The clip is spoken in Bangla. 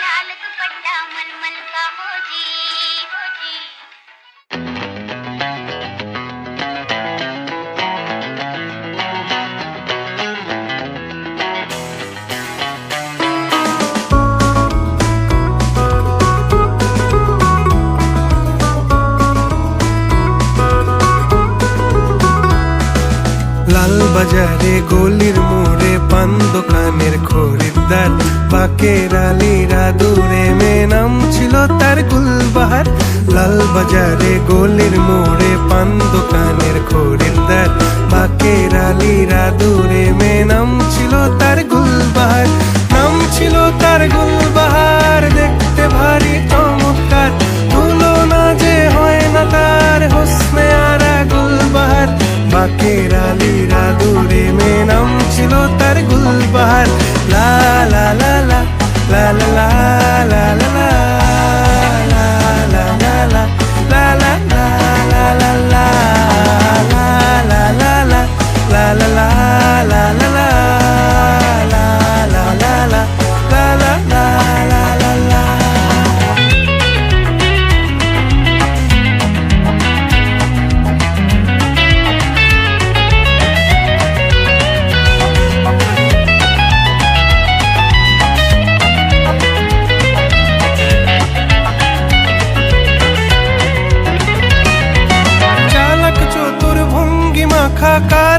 लाल दुपट्टा गोलिर का हो जी हो जी। বাজারে গলির মোড়ে পান দোকানের খরিদ্দার। পাকের আলিরা দূরে মে নাম ছিল তার গুলবাহার। লাল বাজারে গোলের মোড়ে পান দোকানের খরিদ্দার। পাকের আলিরা দূরে মে নাম ছিল তার গুলবাহার। নাম ছিল তার গুলবাহার। গুলবাহার লা লা লা লা লা লা।